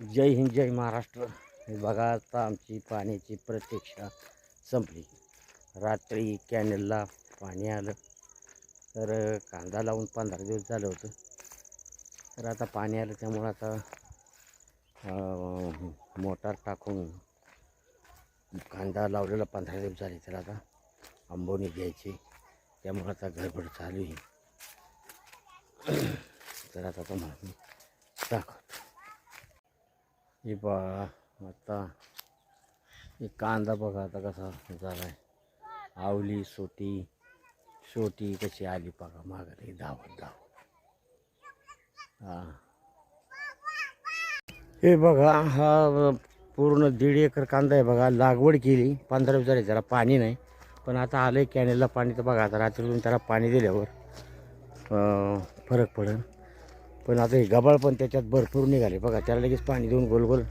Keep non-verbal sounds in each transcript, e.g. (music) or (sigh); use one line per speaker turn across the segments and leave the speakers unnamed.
जय हिंद जय महाराष्ट्र. हे बघा आता आमची पाण्याची प्रतीक्षा संपली. रात्री कॅनेलला पाणी आलं. तर कांदा लावून पंधरा दिवस झालं होतं. तर आता पाणी आलं त्यामुळं आता मोटार टाकून कांदा लावलेला पंधरा दिवस झाले. तर आता आंबोनी घ्यायची. त्यामुळं आता गडबड चालू आहे. तर आता तुम्हाला मी दाखवतो. हे बघा आता हे कांदा बघा आता कसा झाला आहे आवली सोटी सोटी कशी आली बघा मागं धावत धावत हां हे बघा हा पूर्ण दीड एकर कांदा आहे बघा लागवड केली पंधरा हजार जरा त्याला पाणी नाही पण आता आलं आहे कॅनेलला पाणी तर बघा आता रात्रीतून त्याला पाणी दिल्यावर फरक पडेल पण आता हे गबाळ पण त्याच्यात भरपूर निघाले. बघा त्याला लगेच पाणी देऊन गोल गोल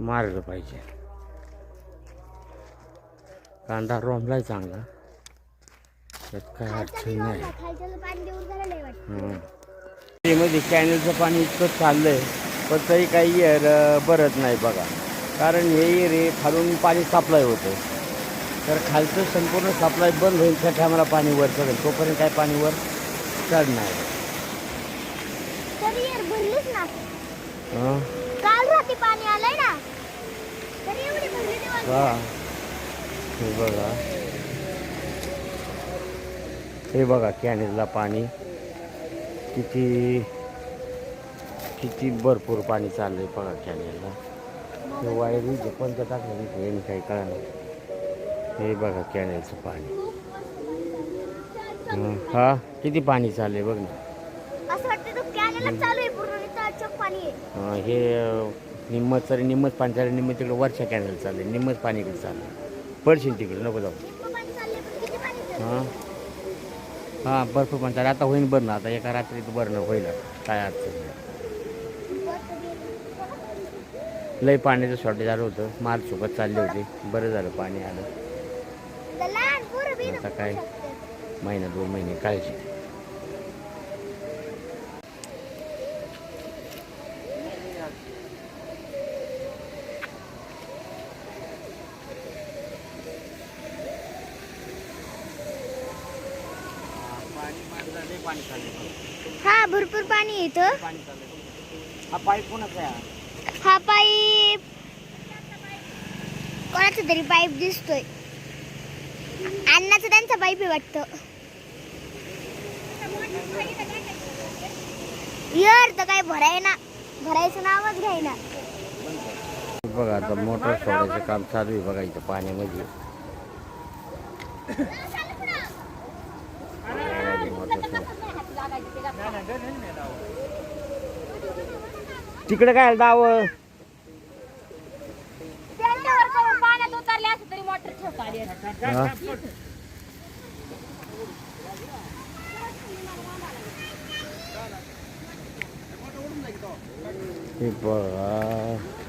मारलं पाहिजे. कांदा रोमलाय चांगला. त्यात काय अडचण नाही. मध्ये कॅनेलचं पाणी इतकं चाललंय पण तरी काही बरत नाही बघा. कारण हे रे खालून पाणी सप्लाय होतं. तर खालचं संपूर्ण सप्लाय बंद होईल त्या टायमाला पाणी वर चढेल तोपर्यंत काय पाणी वर चढणार.
ना.
हं?
काल रात्री पाणी आलंय ना. तरी एवढी भरली तेव्हा
हा. हे बघा. हे बघा कॅनेलला पाणी. किती किती भरपूर पाणी चाललंय बघा कॅनेलला. हे वायरी जे पण टाकलं नाही काही कळणार हे बघा कॅनेलचं पाणी. हं, हा किती पाणी चाललंय बघ ना.
असं वाटतं तो कॅनेलच चालू आहे पूर्ण नुसतं अचक पाणी आहे.
हं, हे निम्मत तरी निम्मत पाणी चाललं निम्मत तिकडे वरच्या कॅनेल चाललंय निम्मत पाणी इकडे चाललंय. पडशील तिकडे नको जाऊ.
इतकं पाणी चाललंय पण किती पाणी चाललंय?
हां? हां भरपूर पण चालेल आता होईन बरं ना आता एका रात्रीत बरं होईल काय अडचण नाही. लई पाण्याचं शॉर्टेज आलं होतं. माल सोबत चालले होते. बरं झालं पाणी आलं.
तर लहान पोरं बी
आता काय? महिना दोन महिने काळजी.
हा भरपूर पाणी येतं
हा पाईप कोणाचा आहे
हा? पाईप. कोणाचा तरी पाईप दिसतोय. अण्णाचा त्यांचा पाईप आहे वाटतं. यार तर काय भराय ना भरायचं नावच घ्यायना.
बघा आता मोटर सोडायचं काम चालू आहे बघा इथं पाण्यामध्ये. तिकडे काय
करून पाण्यात उतरले असं तरी मोटर ठेवता आली असती.
हा? हे बघा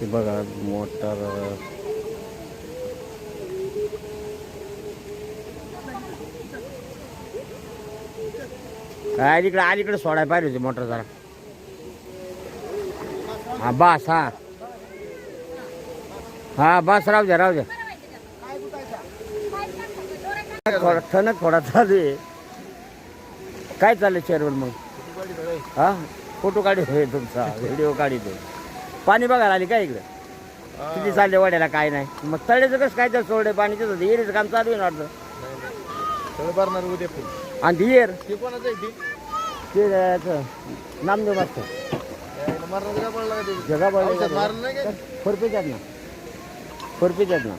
हे बघा मोटर. काय अलीकडे अलीकडे सोडाय पाहिजे होती मोटर जरा. हा बस हा. हा बस राहू द्या राहू द्या. ठणक थोडा चालू आहे काय चाललंय चेअरवर मग? हा? फोटो काढतोय तुमचा व्हिडिओ काढतोय पाणी बघायला आली काय इकडे? किती चालले वाड्याला काय नाही. मग तळ्याचं कसं काय तर सोडे पाणी तिथं येरीचं काम चालू आहे ना वाटतं. आणि ती येर
ते कोणाचं आहे
ते? याचं नामदेव मागतं
ते मरणाचं काय पडलं का ते?
जगा
औषध मारलं नाही का?
खुरपीच्यात ना खुरपीच्यात ना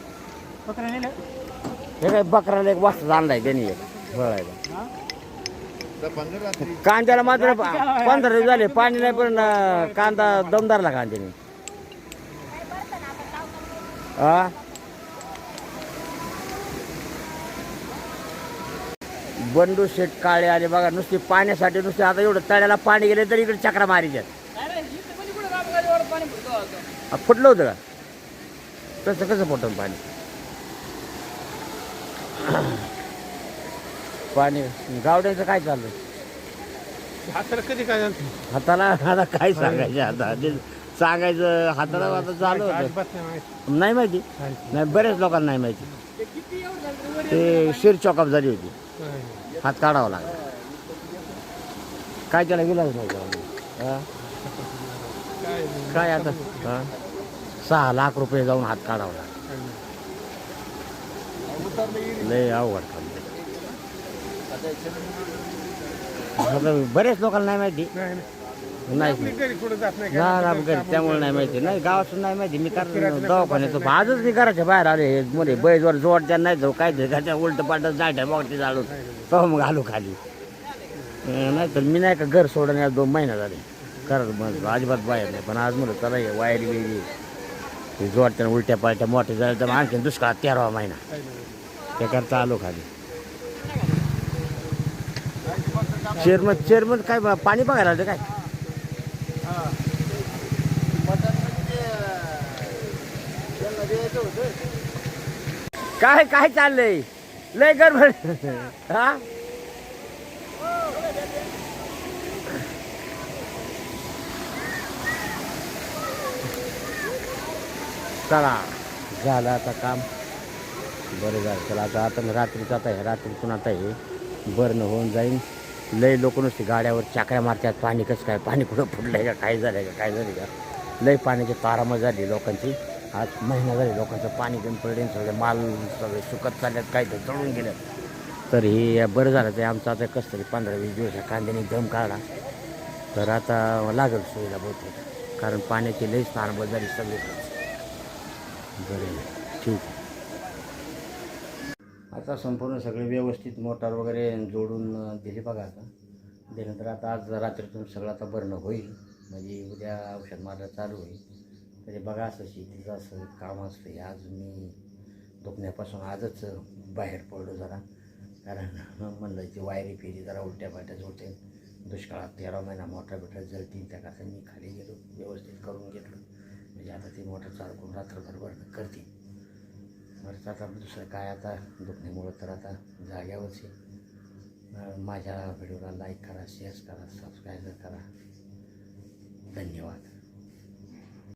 हे काय बकराला एक वाजता आणलाय त्यांनी एक
रात्री
कांद्याला मात्र पंधरा दिवस झाले पाणी नाही पण अं, कांदा दमदारला कांद्याने हा बंडू शेट काळे आले बघा नुसते पाण्यासाठी नुसते आता एवढं तळ्याला पाणी गेले तरी इकडे चक्रा मारीच्यात. फुटलं होतं का? तसं कसं फुटलं पाणी? पाणी. गावड्याचं काय चाललं
हाताला कधी काय झालं?
हाताला आता काय सांगायचं आता? सांगायचं हाताला आता चालू होतं.
अजिबात नाही माहिती.
नाही माहिती? नाही बऱ्याच लोकांना नाही माहिती. ते शिर चॉकअप झाली होती.
नाही.
हात काढावा लागला. काय त्याला गेलाच नाही? हा?
काय
आता? हा? सहा लाख रुपये जाऊन हात काढावा लागला. लय अवघड काम ते. आता बरेच लोकांना नाही माहिती.
नाही,
ना त्यामुळे नाही माहिती. नाही गावातून नाही माहिती. मी कारण दवाखान्यात आजच मी घराच्या बाहेर आले हे मध्ये बैजवर जोड त्या नाही जाऊ काय त्याच्या उलट पालट जायच्या मोठी जाळून तो मग आलो खाली. नाही तर मी नाही का घर सोडून या दोन महिना झाले. करत अजिबात बाहेर नाही. पण आज म्हणलं चला वायरी बिरी जोडत्या उलट्या पालट्या मोठ्या झाल्या तर आणखी दुष्काळ तेरावा महिना. त्याकरता आलो खाली. चेअरमन चेअरमन काय पाणी बघायला आलं काय? काय काय चाललंय? लय गडबड. हा? चला झालं आता काम. बरं झालं. चला आता आता रात्रीचं आता आहे. रात्रीतून आता हे बरं होऊन जाईन. लय लोक नुसते गाड्यावर चाकऱ्या मारतात. पाणी कसं काय? पाणी कुठं फुटलंय का? काय झालंय का? काय झालं का? लय पाण्याची तारामळ झाली लोकांची. आज महिना झाली लोकांचं पाणी घेऊन पडले सगळे माल सगळे सुकत चालल्यात काय तर जळून गेलं तर हे बरं झालं ते. आमचं आता कसं तरी पंधरा वीस दिवस कांद्याने दम काढला. तर आता लागेल सोयीला बहुतेक. कारण पाण्याची लईच तारामळ झाली सगळीकडे. बरं ठीक आहे. आता संपूर्ण सगळे व्यवस्थित मोटार वगैरे जोडून दिली बघा आता. दिल्यानंतर आता आज रात्रीतून सगळं आता भरणं होईल. म्हणजे उद्या औषध मारायला चालू होईल. तरी बघा असं शेतीचं असं काम असतं. हे आज मी दुखण्यापासून आजच बाहेर पडलो जरा. कारण (laughs) म्हणलं ती वायरी फेरी जरा उलट्या पाट्या जोडते. दुष्काळात तेरा महिना मोठा बिटा जळतील त्या कसं मी खाली गेलो. व्यवस्थित करून घेतलं. म्हणजे आता ती मोटर चालू करून रात्रभर भरणं करतील. बरंच आता दुसरं काय आता? दुखण्यामुळं तर आता जाग्यावरच आहे. माझ्या व्हिडिओला लाईक करा शेअर करा सबस्क्राईब करा. धन्यवाद.